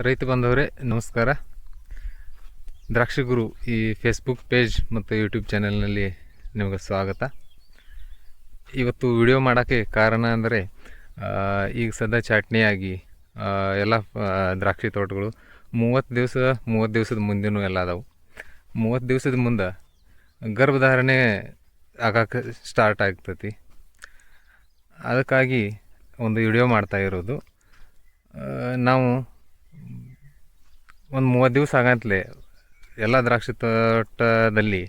ರೈತ ಬಂದವರೇ, ನಮಸ್ಕಾರ. ದ್ರಾಕ್ಷಿ ಗುರು ಈ ಫೇಸ್ಬುಕ್ ಪೇಜ್ ಮತ್ತು ಯೂಟ್ಯೂಬ್ ಚಾನೆಲ್ನಲ್ಲಿ ನಿಮಗೆ ಸ್ವಾಗತ. ಇವತ್ತು ವಿಡಿಯೋ ಮಾಡೋಕ್ಕೆ ಕಾರಣ ಅಂದರೆ ಈಗ ಸದಾ ಚಟ್ನಿಯಾಗಿ ಎಲ್ಲ ದ್ರಾಕ್ಷಿ ತೋಟಗಳು ಮೂವತ್ತು ದಿವಸ, ಮೂವತ್ತು ದಿವಸದ ಮುಂದೆನೂ ಎಲ್ಲ ಅದಾವು. ಮೂವತ್ತು ದಿವಸದ ಮುಂದೆ ಗರ್ಭಧಾರಣೆ ಆಗಕ್ಕೆ ಸ್ಟಾರ್ಟ್ ಆಗ್ತತಿ. ಅದಕ್ಕಾಗಿ ಒಂದು ವಿಡಿಯೋ ಮಾಡ್ತಾ ಇರೋದು. ನಾವು ಒಂದು ಮೂವತ್ತು ದಿವಸ ಆಗಂತಲೇ ಎಲ್ಲ ದ್ರಾಕ್ಷಿ ತೋಟದಲ್ಲಿ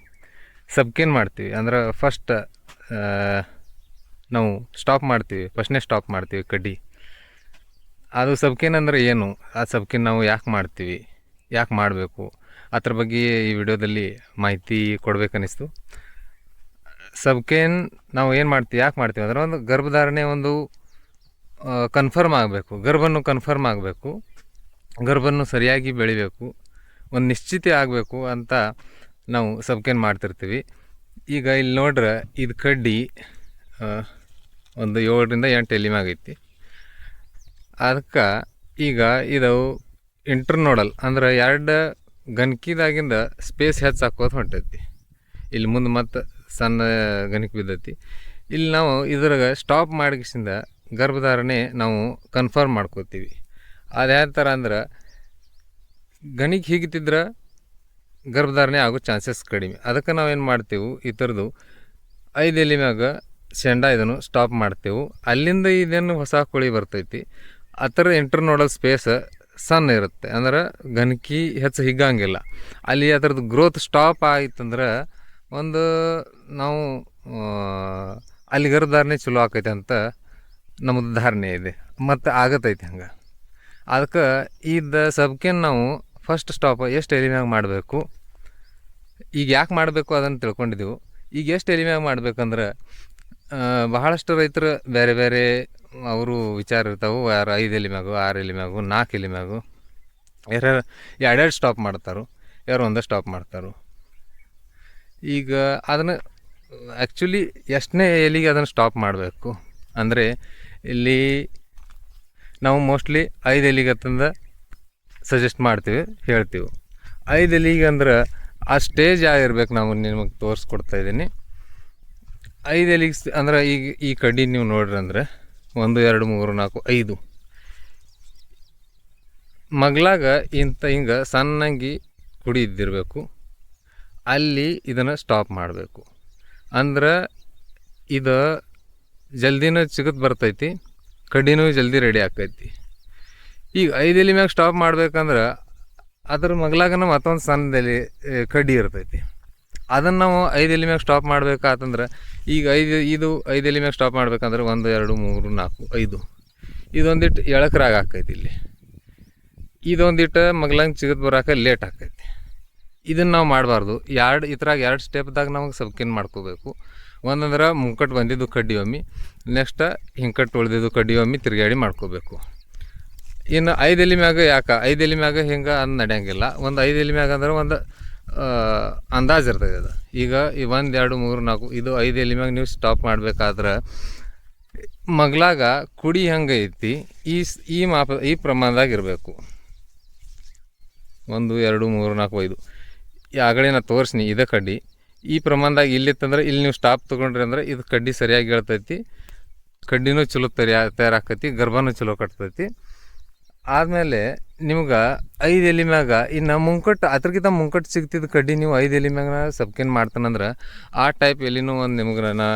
ಸಬ್ಕೇನ್ ಮಾಡ್ತೀವಿ. ಅಂದ್ರೆ ಫಸ್ಟ್ ನಾವು ಸ್ಟಾಪ್ ಮಾಡ್ತೀವಿ. ಫಸ್ಟ್ನೇ ಸ್ಟಾಪ್ ಮಾಡ್ತೀವಿ ಕಡ್ಡಿ. ಅದು ಸಬ್ಕೇನ್ ಅಂದರೆ ಏನು? ಆ ಸಬ್ಕೇನ್ ನಾವು ಯಾಕೆ ಮಾಡ್ತೀವಿ? ಯಾಕೆ ಮಾಡಬೇಕು? ಅದ್ರ ಬಗ್ಗೆ ಈ ವಿಡಿಯೋದಲ್ಲಿ ಮಾಹಿತಿ ಕೊಡಬೇಕನ್ನಿಸ್ತು. ಸಬ್ಕೇನ್ ನಾವು ಏನು ಮಾಡ್ತೀವಿ? ಯಾಕೆ ಮಾಡ್ತೀವಿ? ಅಂದ್ರೆ ಒಂದು ಗರ್ಭಧಾರಣೆ ಒಂದು ಕನ್ಫರ್ಮ್ ಆಗಬೇಕು. ಗರ್ಭನ್ನು ಕನ್ಫರ್ಮ್ ಆಗಬೇಕು. ಗರ್ಭನ್ನು ಸರಿಯಾಗಿ ಬೆಳಿಬೇಕು, ಒಂದು ನಿಶ್ಚಿತ ಆಗಬೇಕು ಅಂತ ನಾವು ಸಬ್ಕೇನ್ ಮಾಡ್ತಿರ್ತೀವಿ. ಈಗ ಇಲ್ಲಿ ನೋಡ್ರೆ ಇದು ಕಡ್ಡಿ ಒಂದು ಏಳರಿಂದ ಎಂಟು ಎಲ್ಲಿ ಆಗೈತಿ ಅದಕ್ಕೆ ಈಗ ಇದು ಇಂಟರ್ನೋಡಲ್, ಅಂದ್ರೆ ಎರಡು ಗನ್ಕಿದಾಗಿಂದ ಸ್ಪೇಸ್ ಹೆಚ್ಚಾಕೋದು ಹೊಂಟೈತಿ. ಇಲ್ಲಿ ಮುಂದೆ ಮತ್ತೆ ಸಣ್ಣ ಗಣಕ ಬಿದ್ದೈತಿ. ಇಲ್ಲಿ ನಾವು ಇದ್ರಾಗ ಸ್ಟಾಪ್ ಮಾಡಿಸಿಂದ ಗರ್ಭಧಾರಣೆ ನಾವು ಕನ್ಫರ್ಮ್ ಮಾಡ್ಕೋತೀವಿ. ಅದು ಯಾವ ಥರ ಅಂದ್ರೆ, ಗಣಿಗೆ ಹೀಗಿತ್ತಿದ್ರೆ ಗರ್ಭಧಾರಣೆ ಆಗೋ ಚಾನ್ಸಸ್ ಕಡಿಮೆ. ಅದಕ್ಕೆ ನಾವೇನು ಮಾಡ್ತೇವೆ, ಈ ಥರದ್ದು ಐದು ಎಲೆ ಮ್ಯಾಗ ಶೆಂಡ ಇದನ್ನು ಸ್ಟಾಪ್ ಮಾಡ್ತೇವೆ. ಅಲ್ಲಿಂದ ಇದೇನು ಹೊಸ ಕೋಳಿ ಬರ್ತೈತಿ, ಆ ಥರ ಇಂಟರ್ನೋಡಲ್ ಸ್ಪೇಸ್ ಸಣ್ಣ ಇರುತ್ತೆ. ಅಂದ್ರೆ ಗಣಕಿ ಹೆಚ್ಚು ಹಿಗ್ಗಂಗಿಲ್ಲ. ಅಲ್ಲಿ ಅದರದ್ದು ಗ್ರೋತ್ ಸ್ಟಾಪ್ ಆಯ್ತಂದ್ರೆ ಒಂದು ನಾವು ಅಲ್ಲಿ ಗರ್ಭಧಾರಣೆ ಚಲೋ ಆಕೈತೆ ಅಂತ ನಮ್ಮದು ಧಾರಣೆ ಇದೆ. ಮತ್ತು ಆಗತೈತೆ ಹಂಗೆ. ಅದಕ್ಕೆ ಇದ್ದ ಸಬ್ಕೇನ್ ನಾವು ಫಸ್ಟ್ ಸ್ಟಾಪ್ ಎಷ್ಟು ಎಲಿಮ್ಯಾಗ ಮಾಡಬೇಕು? ಈಗ ಯಾಕೆ ಮಾಡಬೇಕು ಅದನ್ನು ತಿಳ್ಕೊಂಡಿದ್ದೆವು ಈಗ ಎಷ್ಟು ಎಲಿಮ್ಯಾಗ ಮಾಡಬೇಕಂದ್ರೆ ಬಹಳಷ್ಟು ರೈತರು ಬೇರೆ ಬೇರೆ ಅವರು ವಿಚಾರ ಇರ್ತಾವೆ. ಯಾರು ಐದು ಎಲಿಮ್ಯಾಗು ಆರು ಎಲಿಮ್ಯಾಗು ನಾಲ್ಕು ಎಲಿಮ್ಯಾಗು ಯಾರ್ಯಾರು ಯಾರು ಎರಡೆರಡು ಸ್ಟಾಪ್ ಮಾಡ್ತಾರೋ, ಯಾರು ಒಂದೇ ಸ್ಟಾಪ್ ಮಾಡ್ತಾರೋ. ಈಗ ಅದನ್ನು ಆ್ಯಕ್ಚುಲಿ ಎಷ್ಟನೇ ಎಲಿಗೆ ಅದನ್ನು ಸ್ಟಾಪ್ ಮಾಡಬೇಕು? ಅಂದರೆ ಇಲ್ಲಿ ನಾವು ಮೋಸ್ಟ್ಲಿ ಐದು ಎಲಿಗತ್ತಂದ ಸಜೆಸ್ಟ್ ಮಾಡ್ತೀವಿ, ಹೇಳ್ತೀವಿ. ಐದು ಎಲಿಗೆ ಅಂದ್ರೆ ಆ ಸ್ಟೇಜ್ ಆಗಿರ್ಬೇಕು ನಾವು ನಿಮಗೆ ತೋರಿಸ್ಕೊಡ್ತಾ ಇದ್ದೀನಿ. ಐದು ಎಲಿಗೆ ಅಂದ್ರೆ ಈಗ ಈ ಕಡ್ಡಿ ನೀವು ನೋಡ್ರಿ ಅಂದ್ರೆ ಒಂದು, ಎರಡು, ಮೂರು, ನಾಲ್ಕು, ಐದು. ಮಗ್ಲಾಗ ಇಂಥ ಹಿಂಗೆ ಸಣ್ಣಂಗಿ ಕುಡಿ ಇದ್ದಿರಬೇಕು. ಅಲ್ಲಿ ಇದನ್ನು ಸ್ಟಾಪ್ ಮಾಡಬೇಕು. ಅಂದ್ರೆ ಇದು ಜಲ್ದಿನ ಚಿಗತ್ ಬರ್ತೈತಿ. ಕಡ್ಡಿನೂ ಜಲ್ದಿ ರೆಡಿ ಆಕೈತಿ ಈಗ ಐದು ಎಲೆ ಮ್ಯಾಗ ಸ್ಟಾಪ್ ಮಾಡ್ಬೇಕಂದ್ರೆ ಅದ್ರ ಮಗ್ಲಾಗನ ಮತ್ತೊಂದು ಸಣ್ಣದಲ್ಲಿ ಎಲೆ ಕಡ್ಡಿ ಇರ್ತೈತಿ. ಅದನ್ನು ನಾವು ಐದು ಎಲೆ ಮ್ಯಾಗ ಸ್ಟಾಪ್ ಮಾಡ್ಬೇಕಾತಂದ್ರೆ ಈಗ ಐದು, ಇದು ಐದು ಎಲೆ ಮ್ಯಾಗ ಸ್ಟಾಪ್ ಮಾಡ್ಬೇಕಂದ್ರೆ ಒಂದು, ಎರಡು, ಮೂರು, ನಾಲ್ಕು, ಐದು. ಇದೊಂದಿಟ್ಟು ಎಳಕ್ರಾಗ ಆಕೈತಿ ಇಲ್ಲಿ. ಇದೊಂದಿಟ್ಟು ಮಗ್ಲಂಗೆ ಚಿಗತ್ ಬರಾಕ ಲೇಟ್ ಆಕೈತಿ ಇದನ್ನು ನಾವು ಮಾಡಬಾರ್ದು. ಎರಡು ಇದ್ರಾಗ ಎರಡು ಸ್ಟೆಪ್ದಾಗ ನಮಗೆ ಸಬ್ಕಿನ್ ಮಾಡ್ಕೋಬೇಕು. ಒಂದಂದ್ರೆ ಮುಂಕಟ್ಟು ಬಂದಿದ್ದು ಕಡ್ಡಿ ಒಮ್ಮೆ, ನೆಕ್ಸ್ಟ್ ಹಿಂಕಟ್ಟು ಉಳಿದಿದ್ದು ಕಡ್ಡಿ ಒಮ್ಮಿ ತಿರುಗಾಡಿ ಮಾಡ್ಕೋಬೇಕು. ಇನ್ನು ಐದು ಎಲಿ ಮ್ಯಾಗ ಯಾಕೆ? ಐದು ಎಲಿ ಮ್ಯಾಗ ಹಿಂಗೆ ಅಂದ್ ನಡೆಯಂಗಿಲ್ಲ. ಒಂದು ಐದು ಎಲಿ ಮ್ಯಾಗ ಅಂದ್ರೆ ಒಂದು ಅಂದಾಜು ಇರ್ತದೆ ಅದು. ಈಗ ಈ ಒಂದು, ಎರಡು, ಮೂರು, ನಾಲ್ಕು, ಇದು ಐದು ಎಲೆ ಮ್ಯಾಗ ನೀವು ಸ್ಟಾಪ್ ಮಾಡಬೇಕಾದ್ರೆ ಮಗ್ಲಾಗ ಕುಡಿ ಹೆಂಗೆ ಐತಿ? ಈ ಈ ಮಾಪ, ಈ ಪ್ರಮಾಣದಾಗ ಇರಬೇಕು. ಒಂದು, ಎರಡು, ಮೂರು, ನಾಲ್ಕು, ಐದು. ಈ ಆಗಲೇ ತೋರಿಸ್ನಿ, ಇದೇ ಕಡ್ಡಿ. ಈ ಪ್ರಮಾಣದಾಗ ಇಲ್ಲಿತ್ತಂದ್ರೆ ಇಲ್ಲಿ ನೀವು ಸ್ಟಾಪ್ ತೊಗೊಂಡ್ರಿ ಅಂದ್ರೆ ಇದು ಕಡ್ಡಿ ಸರಿಯಾಗಿ ಹೇಳ್ತೈತಿ. ಕಡ್ಡಿನೂ ಚಲೋ ತಯಾರ ತಯಾರಾಕೈತಿ, ಗರ್ಭನೂ ಚಲೋ ಕಟ್ತೈತಿ. ಆದಮೇಲೆ ನಿಮ್ಗೆ ಐದು ಎಲೆ ಮ್ಯಾಗ ಇನ್ನು ಮುಂಕಟ್ಟು ಅದ್ರಕ್ಕಿಂತ ಮುಂಕಟ್ಟು ಸಿಗ್ತಿದ್ದ ಕಡ್ಡಿ ನೀವು ಐದು ಎಲೆ ಮ್ಯಾಗ ಸಬ್ಕೇನ್ ಮಾಡ್ತಾನಂದ್ರೆ ಆ ಟೈಪ್ ಎಲೆನೂ ಒಂದು ನಿಮ್ಗೆ ನಾನು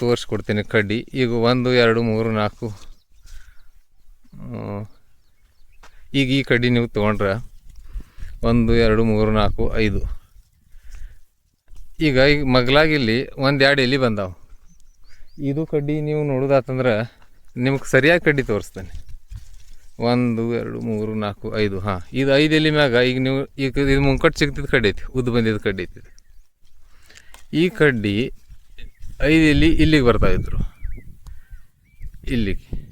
ತೋರಿಸ್ಕೊಡ್ತೀನಿ ಕಡ್ಡಿ. ಈಗ ಒಂದು, ಎರಡು, ಮೂರು, ನಾಲ್ಕು. ಈಗ ಈ ಕಡ್ಡಿ ನೀವು ತೊಗೊಂಡ್ರೆ ಒಂದು, ಎರಡು, ಮೂರು, ನಾಲ್ಕು, ಐದು. ಈಗ ಈಗ ಮಗ್ಲಾಗಿಲ್ಲಿ ಒಂದು ಎರಡು ಎಲೆ ಬಂದಾವ. ಇದು ಕಡ್ಡಿ ನೀವು ನೋಡೋದಾತಂದ್ರೆ ನಿಮ್ಗೆ ಸರಿಯಾಗಿ ಕಡ್ಡಿ ತೋರಿಸ್ತೇನೆ. ಒಂದು, ಎರಡು, ಮೂರು, ನಾಲ್ಕು, ಐದು, ಹಾಂ. ಇದು ಐದು ಎಲೆ ಮ್ಯಾಗ ಈಗ ನೀವು, ಈಗ ಇದು ಮುಂಕಟ್ಟು ಸಿಗ್ತಿದ್ದು ಕಡ್ಡಿ ಐತಿ, ಉದ್ದು ಬಂದಿದ್ದು ಕಡ್ಡಿ ಐತಿ. ಈ ಕಡ್ಡಿ ಐದು ಎಲೆ ಇಲ್ಲಿಗೆ ಬರ್ತಾ ಇದ್ರು. ಇಲ್ಲಿಗೆ.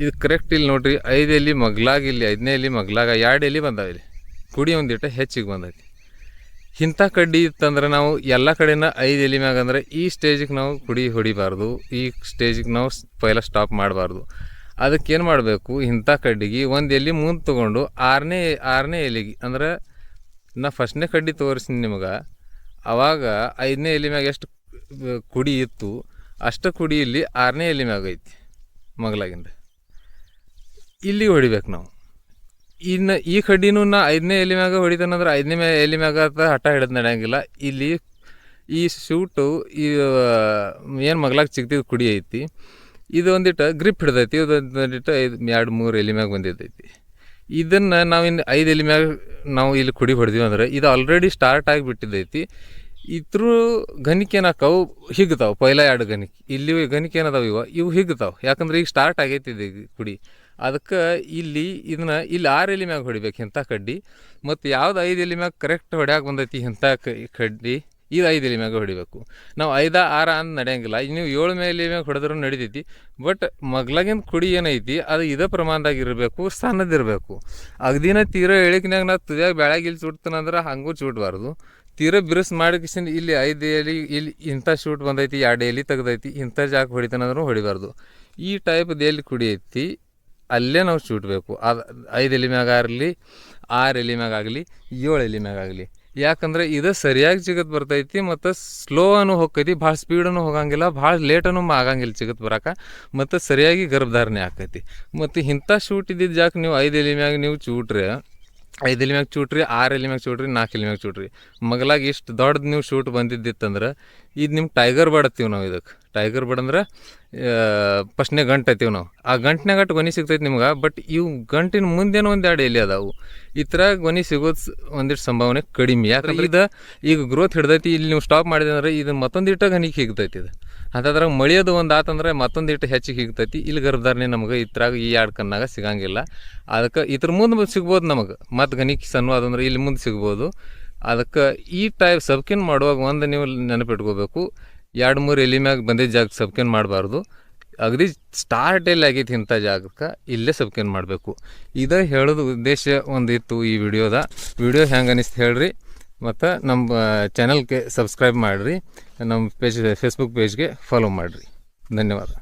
ಇದು ಕರೆಕ್ಟ್ ಇಲ್ಲಿ ನೋಡ್ರಿ, ಐದು ಎಲೆ ಮಗ್ಲಾಗಿ ಇಲ್ಲಿ, ಐದನೇ ಎಲೆ ಮಗ್ಲಾಗ ಎರಡು ಎಲೆ ಬಂದಾವ ಇಲ್ಲಿ. ಕುಡಿ ಒಂದಿಟ್ಟು ಹೆಚ್ಚಿಗೆ ಬಂದೈತಿ. ಇಂಥ ಕಡ್ಡಿ ಇತ್ತಂದ್ರೆ ನಾವು ಎಲ್ಲ ಕಡೆನ ಐದು ಎಲೆ ಮ್ಯಾಗ ಅಂದ್ರೆ ಈ ಸ್ಟೇಜಿಗೆ ನಾವು ಕುಡಿ ಹೊಡಿಬಾರ್ದು, ಈ ಸ್ಟೇಜಿಗೆ ನಾವು ಪೈಲ ಸ್ಟಾಪ್ ಮಾಡಬಾರ್ದು. ಅದಕ್ಕೆ ಏನು ಮಾಡಬೇಕು, ಇಂಥ ಕಡ್ಡಿಗೆ ಒಂದು ಎಲೆ ಮುಂದೆ ತೊಗೊಂಡು ಆರನೇ ಆರನೇ ಎಲೆಗೆ ಅಂದ್ರೆ ನಾ ಫಸ್ಟ್ನೇ ಕಡ್ಡಿ ತೋರಿಸ್ತೀನಿ ನಿಮಗೆ, ಅವಾಗ ಐದನೇ ಎಲೆ ಮ್ಯಾಗ ಎಷ್ಟು ಕುಡಿ ಇತ್ತು, ಅಷ್ಟು ಕುಡಿ ಇಲ್ಲಿ ಆರನೇ ಎಲೆ ಮ್ಯಾಗ ಐತಿ ಮಗಲಾಗಿಂದ. ಇಲ್ಲಿ ಹೊಡಿಬೇಕು ನಾವು. ಇನ್ನು ಈ ಕಡ್ಡಿನೂ ನಾ ಐದನೇ ಎಲೆ ಮ್ಯಾಗ ಹೊಡಿತಾನಂದ್ರೆ ಐದನೇ ಎಲೆ ಮ್ಯಾಗ ಹಠ ಹಿಡಿದು ನಡೆಯಂಗಿಲ್ಲ. ಇಲ್ಲಿ ಈ ಶೂಟು ಈ ಏನು ಮಗ್ಲಾಗ ಸಿಗ್ತಿದ್ದು ಕುಡಿ ಐತಿ. ಇದು ಒಂದಿಟ್ಟು ಗ್ರಿಪ್ ಹಿಡ್ದೈತಿ ಇದು ಒಂದಿಟ್ಟು ಐದು ಎರಡು ಮೂರು ಎಲೆ ಮ್ಯಾಗ ಬಂದಿದ್ದೈತಿ. ಇದನ್ನು ನಾವು ಇನ್ನು ಐದು ಎಲೆ ಮ್ಯಾಗ ನಾವು ಇಲ್ಲಿ ಕುಡಿ ಹೊಡೆದಿವಿ ಅಂದ್ರೆ ಇದು ಆಲ್ರೆಡಿ ಸ್ಟಾರ್ಟ್ ಆಗಿಬಿಟ್ಟಿದ್ದೈತಿ ಇದ್ರ ಗಣಿಕೆ ಏನಾಕವು ಹಿಗ್ತಾವೆ ಪೈಲ ಎರಡು ಗಣಿಕೆ. ಇಲ್ಲಿ ಗಣಿಕೆ ಏನದಾವ ಇವ? ಇವು ಹಿಗ್ತಾವೆ ಯಾಕಂದ್ರೆ ಈಗ ಸ್ಟಾರ್ಟ್ ಆಗೈತಿ ಕುಡಿ. ಅದಕ್ಕೆ ಇಲ್ಲಿ ಇದನ್ನ ಇಲ್ಲಿ ಆರು ಎಲೆ ಮ್ಯಾಗ ಹೊಡಿಬೇಕು ಇಂಥ ಕಡ್ಡಿ, ಮತ್ತು ಯಾವ್ದು ಐದು ಎಲೆ ಮ್ಯಾಗ ಕರೆಕ್ಟ್ ಹೊಡ್ಯಾಕೆ ಬಂದೈತಿ ಇಂಥ ಕಡ್ಡಿ, ಇದು ಐದು ಎಲೆ ಮ್ಯಾಗ ಹೊಡಿಬೇಕು. ನಾವು ಐದ, ಆರು ಅಂತ ನಡೆಯಂಗಿಲ್ಲ ನೀವು ಏಳು ಮೇಲೆ ಮ್ಯಾಗ ಹೊಡೆದ್ರೂ ನಡಿತೈತಿ, ಬಟ್ ಮಗ್ಲಾಗಿನ ಕುಡಿ ಏನೈತಿ, ಅದು ಇದೇ ಪ್ರಮಾಣದಾಗ ಇರಬೇಕು ಸಣ್ಣದಿರಬೇಕು ಅಗ್ದಿನ ತೀರ ಎಳಿಕಿನಾಗ ನಾ ತುದಿಯಾಗ ಬೆಳಗ್ಗೆ ಇಲ್ಲಿ ಸುಡ್ತಾನಂದ್ರೆ ಹಂಗೂ ಚೂಟ್ಬಾರ್ದು. ತೀರ ಬಿರುಸ್ ಮಾಡಿಕಿಸಿಂದ ಇಲ್ಲಿ ಐದು ಎಲೆ, ಇಲ್ಲಿ ಇಂಥ ಶೂಟ್ ಬಂದೈತಿ, ಎರಡು ಎಲೆ ತೆಗ್ದೈತಿ ಇಂಥ ಜಾಗ ಹೊಡಿತಾನಂದ್ರೂ ಹೊಡಿಬಾರ್ದು. ಈ ಟೈಪ್ದು ಎಲ್ಲಿ ಕುಡಿ ಐತಿ ಅಲ್ಲೇ ನಾವು ಚೂಟ್ಬೇಕು ಅದು ಐದು ಎಲೆ ಮ್ಯಾಗ ಆಗಲಿ, ಆರು ಎಲೆ ಮ್ಯಾಗ ಆಗಲಿ, ಏಳು ಎಲೆ ಮ್ಯಾಗ ಆಗಲಿ. ಯಾಕಂದ್ರೆ ಇದು ಸರಿಯಾಗಿ ಚಿಗತ್ ಬರ್ತೈತಿ ಮತ್ತು ಸ್ಲೋ ಅನ್ನು ಹೋಗ್ತೈತಿ ಭಾಳ ಸ್ಪೀಡನ್ನು ಹೋಗಂಗಿಲ್ಲ, ಭಾಳ ಲೇಟನ್ನು ಆಗಂಗಿಲ್ಲ ಚಿಗತ್ ಬರಕ್ಕೆ ಮತ್ತು ಸರಿಯಾಗಿ ಗರ್ಭಧಾರಣೆ ಆಕೈತಿ. ಮತ್ತು ಇಂಥ ಶೂಟ್ ಇದ್ದಿದ್ದ ಜಾಗ ನೀವು ಐದು ಎಲೆ ಮ್ಯಾಗ ನೀವು ಚೂಟ್ರೆ ಐದು ಎಲೆ ಮ್ಯಾಗ ಚೂಟ್ರಿ ಆರು ಎಲೆ ಮ್ಯಾಗ ಚೂಟ್ರಿ ನಾಲ್ಕು ಎಲಿ ಮ್ಯಾಗ ಚೂಟ್ರಿ. ಮಗಲಾಗ ಇಷ್ಟು ದೊಡ್ಡದು ನೀವು ಶೂಟ್ ಬಂದಿದ್ದಿತ್ತಂದ್ರೆ ಇದು ನಿಮ್ಮ ಟೈಗರ್ ಬಡತ್ತೀವಿ ನಾವು ಇದಕ್ಕೆ ಟೈಗರ್ ಬರ್ಡ್ ಅಂದ್ರೆ ಫಸ್ಟ್ನೇ ಗಂಟು ಐತೀವಿ ನಾವು. ಆ ಗಂಟಿನ ಗಂಟು ಗೊನಿ ಸಿಗ್ತೈತೆ ನಿಮ್ಗೆ ಬಟ್ ಇವು ಗಂಟಿನ ಮುಂದೇನೋ ಒಂದು ಎರಡು ಎಲೆ ಅದಾವು. ಈ ಥರ ಗೊನಿ ಸಿಗೋದು ಒಂದಿಷ್ಟು ಸಂಭಾವನೆ ಕಡಿಮೆ. ಯಾಕಂದ್ರೆ ಇದು ಈಗ ಗ್ರೋತ್ ಹಿಡ್ದೈತಿ ಇಲ್ಲಿ ನೀವು ಸ್ಟಾಪ್ ಮಾಡಿದೆ ಅಂದ್ರೆ ಇದು ಮತ್ತೊಂದು ಇಟ್ಟ ಗನಿಗೆ ಸಿಗ್ತೈತಿ ಇದು. ಅಂತದ್ರಾಗ ಮಳಿಯೋದು ಒಂದು ಆತಂದ್ರೆ ಮತ್ತೊಂದು ಇಟ್ಟು ಹೆಚ್ಚಿಗೆ ಹಿಗ್ತೈತಿ. ಇಲ್ಲಿ ಗರ್ಭಧಾರಣೆ ನಮಗೆ ಇತ್ರಾಗ ಈ ಎರಡು ಕಣ್ಣಾಗ ಸಿಗಂಗಿಲ್ಲ. ಅದಕ್ಕೆ ಇದ್ರ ಮುಂದೆ ಸಿಗ್ಬೋದು ನಮಗೆ. ಮತ್ತು ಗಣಿಕೆ ಸಣ್ಣ ಅದಂದ್ರೆ ಇಲ್ಲಿ ಮುಂದೆ ಸಿಗ್ಬೋದು. ಅದಕ್ಕೆ ಈ ಟೈಪ್ ಸಬ್ಕಿನ್ ಮಾಡುವಾಗ ಒಂದು ನೀವು ನೆನಪಿಟ್ಕೋಬೇಕು. ಎರಡು ಮೂರು ಎಲೆ ಮ್ಯಾಗ ಬಂದಿದ್ದ ಜಾಗ ಸಬ್ಕಿನ್ ಮಾಡಬಾರ್ದು. ಅಗದಿ ಸ್ಟಾರ್ಟ್ ಎಲ್ಲಿ ಆಗೈತಿ ಇಂಥ ಜಾಗಕ್ಕೆ ಇಲ್ಲೇ ಸಬ್ಕಿನ್ ಮಾಡಬೇಕು. ಇದೇ ಹೇಳೋದು ಉದ್ದೇಶ ಒಂದಿತ್ತು ಈ ವಿಡಿಯೋದ. ವಿಡಿಯೋ ಹೆಂಗೆ ಅನಿಸ್ತು ಹೇಳ್ರಿ. ಮತ್ತು ನಮ್ಮ ಚಾನಲ್ಗೆ ಸಬ್ಸ್ಕ್ರೈಬ್ ಮಾಡಿರಿ. ನಮ್ಮ ಪೇಜ್ ಫೇಸ್ಬುಕ್ ಪೇಜ್ಗೆ ಫಾಲೋ ಮಾಡಿರಿ. ಧನ್ಯವಾದ.